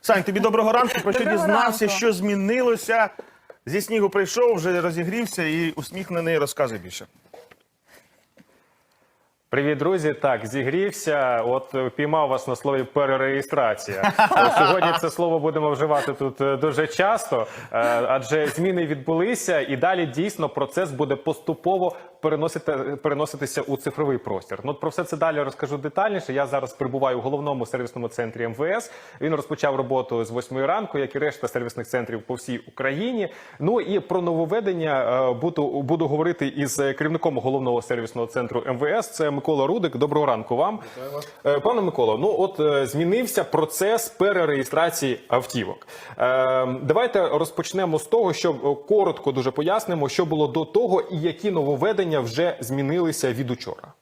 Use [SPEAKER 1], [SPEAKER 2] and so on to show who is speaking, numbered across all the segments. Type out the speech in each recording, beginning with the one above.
[SPEAKER 1] Сань, тобі доброго ранку. Про що
[SPEAKER 2] Доброго
[SPEAKER 1] дізнався,
[SPEAKER 2] ранку.
[SPEAKER 1] що змінилося? Зі снігу прийшов, вже розігрівся і усміхнений розказує більше.
[SPEAKER 3] Привіт, друзі. Так, зігрівся. От е, піймав вас на слові перереєстрація. Сьогодні це слово будемо вживати тут е, дуже часто, е, адже зміни відбулися, і далі дійсно процес буде поступово переносити, переноситися у цифровий простір. Ну про все це далі розкажу детальніше. Я зараз перебуваю у головному сервісному центрі МВС. Він розпочав роботу з 8 ранку, як і решта сервісних центрів по всій Україні. Ну і про нововведення е, буду, буду говорити із е, керівником головного сервісного центру МВС. Це Микола Рудик. Доброго ранку вам. Е, Пане Миколо, ну от змінився процес перереєстрації автівок. Давайте розпочнемо з того, що коротко дуже пояснимо, що було до того і які нововведення вже змінилися від учора.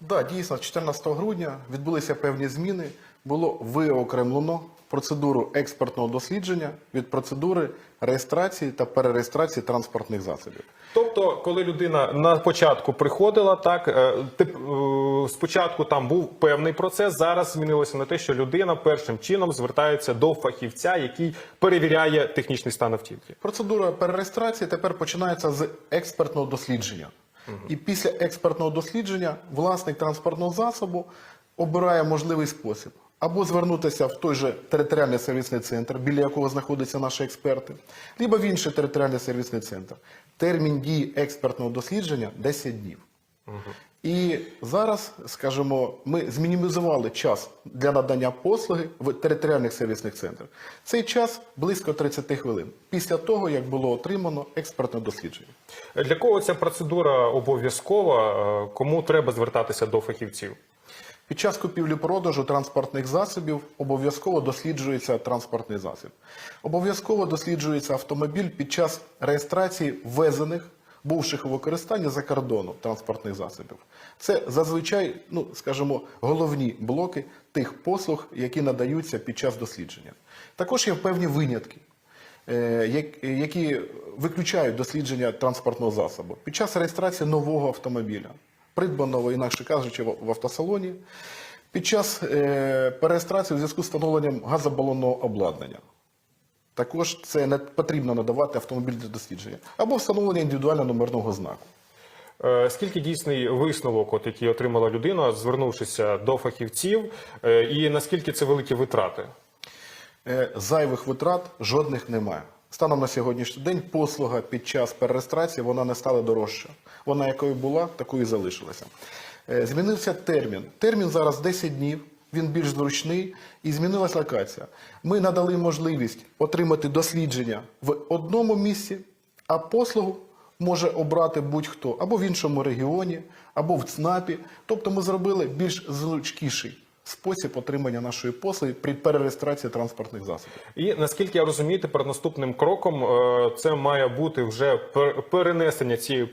[SPEAKER 4] Да, дійсно, з 14 грудня відбулися певні зміни. Було виокремлено процедуру експертного дослідження від процедури реєстрації та перереєстрації транспортних засобів.
[SPEAKER 3] Тобто, коли людина на початку приходила, так е, тип- е, спочатку там був певний процес. Зараз змінилося на те, що людина першим чином звертається до фахівця, який перевіряє технічний стан автівки.
[SPEAKER 4] Процедура перереєстрації тепер починається з експертного дослідження. І після експертного дослідження власник транспортного засобу обирає можливий спосіб. Або звернутися в той же територіальний сервісний центр, біля якого знаходяться наші експерти, або в інший територіальний сервісний центр. Термін дії експертного дослідження 10 днів. І зараз, скажімо, ми змінімізували час для надання послуги в територіальних сервісних центрах. Цей час близько 30 хвилин після того, як було отримано експертне дослідження.
[SPEAKER 3] Для кого ця процедура обов'язкова? Е, Кому треба звертатися до фахівців?
[SPEAKER 4] Під час купівлі-продажу транспортних засобів обов'язково досліджується транспортний засіб. Обов'язково досліджується автомобіль під час реєстрації ввезених, бувших у використанні за кордону транспортних засобів. Це зазвичай, ну скажімо, головні блоки тих послуг, які надаються під час дослідження. Також є певні винятки. е, які виключають дослідження транспортного засобу під час реєстрації нового автомобіля, придбаного, інакше кажучи, в автосалоні, під час е, перереєстрації у зв'язку з встановленням газобалонного обладнання. Також це не потрібно надавати автомобіль для дослідження або встановлення індивідуального номерного знаку.
[SPEAKER 3] Е, Скільки дійсний висновок, от який отримала людина, звернувшися до фахівців, е, і наскільки це великі витрати?
[SPEAKER 4] Е, Зайвих витрат жодних немає. Станом на сьогоднішній день послуга під час перереєстрації вона не стала дорожча. Вона якою була, такою і залишилася. Змінився термін. Термін зараз 10 днів. Він більш зручний і змінилася локація. Ми надали можливість отримати дослідження в одному місці, а послугу може обрати будь-хто або в іншому регіоні, або в ЦНАПі. Тобто ми зробили більш зручкіший спосіб отримання нашої послуги при перереєстрації транспортних засобів.
[SPEAKER 3] І наскільки я розумію, тепер наступним кроком е, це має бути вже пер- перенесення цієї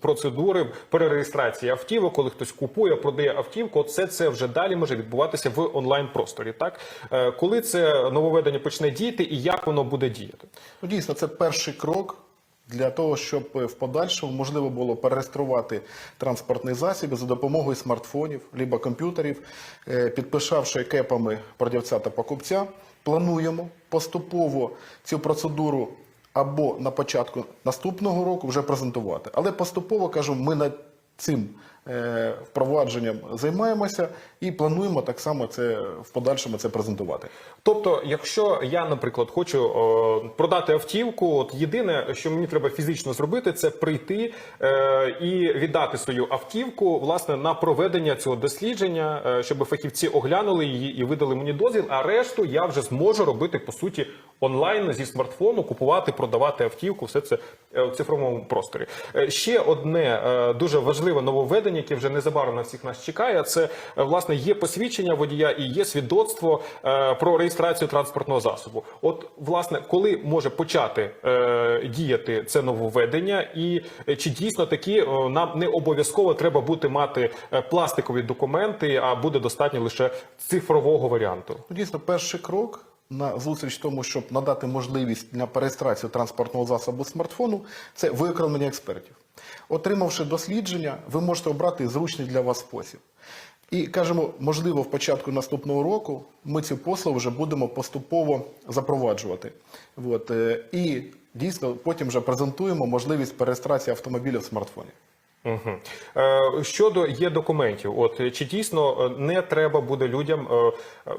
[SPEAKER 3] процедури перереєстрації автівок, коли хтось купує, продає автівку. Все це вже далі може відбуватися в онлайн просторі. Так Е, коли це нововведення почне діяти і як воно буде діяти?
[SPEAKER 4] Ну, дійсно, це перший крок для того, щоб е, в подальшому можливо було перереєструвати транспортний засіб за допомогою смартфонів либо комп'ютерів, е, підписавши кепами продавця та покупця. Плануємо поступово цю процедуру або на початку наступного року вже презентувати. Але поступово кажу, ми над цим впровадженням займаємося і плануємо так само це в подальшому це презентувати.
[SPEAKER 3] Тобто, якщо я, наприклад, хочу о, продати автівку, от єдине, що мені треба фізично зробити, це прийти е, і віддати свою автівку власне на проведення цього дослідження, е, щоб фахівці оглянули її і видали мені дозвіл. А решту я вже зможу робити по суті онлайн зі смартфону, купувати, продавати автівку, все це е, в цифровому просторі. Е, Ще одне е, дуже важливе нововведення, яке вже незабаром на всіх нас чекає. Це е, власне є посвідчення водія і є свідоцтво е, про реєстрацію транспортного засобу. От, власне, коли може почати е, діяти це нововведення, і чи дійсно такі нам не обов'язково треба бути мати пластикові документи, а буде достатньо лише цифрового варіанту?
[SPEAKER 4] Ну, Дійсно, перший крок на зустріч тому, щоб надати можливість для перереєстрації транспортного засобу смартфону, це виокремлення експертів. Отримавши дослідження, ви можете обрати зручний для вас спосіб. І кажемо, можливо, в початку наступного року ми цю послугу вже будемо поступово запроваджувати. От, е, і дійсно потім вже презентуємо можливість переєстрації автомобіля в смартфоні.
[SPEAKER 3] Угу. Щодо є документів, от чи дійсно е, не треба буде людям, е,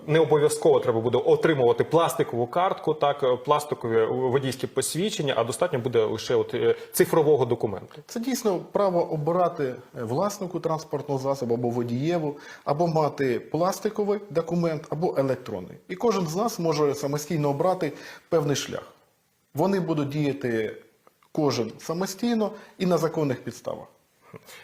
[SPEAKER 3] не обов'язково треба буде отримувати пластикову картку, так пластикові водійські посвідчення, а достатньо буде лише от цифрового документу.
[SPEAKER 4] Це дійсно право обирати власнику транспортного засобу або водієву, або мати пластиковий документ, або електронний. І кожен з нас може самостійно обрати певний шлях. Вони будуть діяти кожен самостійно і на законних підставах.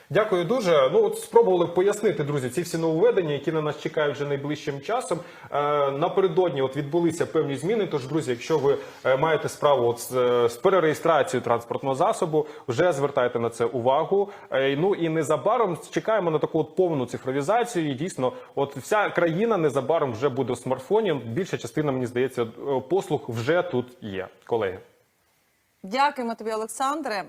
[SPEAKER 3] Дякую дуже. Ну от спробували пояснити, друзі, ці всі нововведення, які на нас чекають вже найближчим часом. Е, напередодні от відбулися певні зміни. Тож, друзі, якщо ви е, маєте справу от з, е, з перереєстрацією транспортного засобу, вже звертайте на це увагу. Ну і незабаром чекаємо на таку от повну цифровізацію. І дійсно, от вся країна незабаром вже буде в смартфоні. Більша частина, мені здається, послуг вже тут є, колеги.
[SPEAKER 2] Дякуємо тобі, Олександре.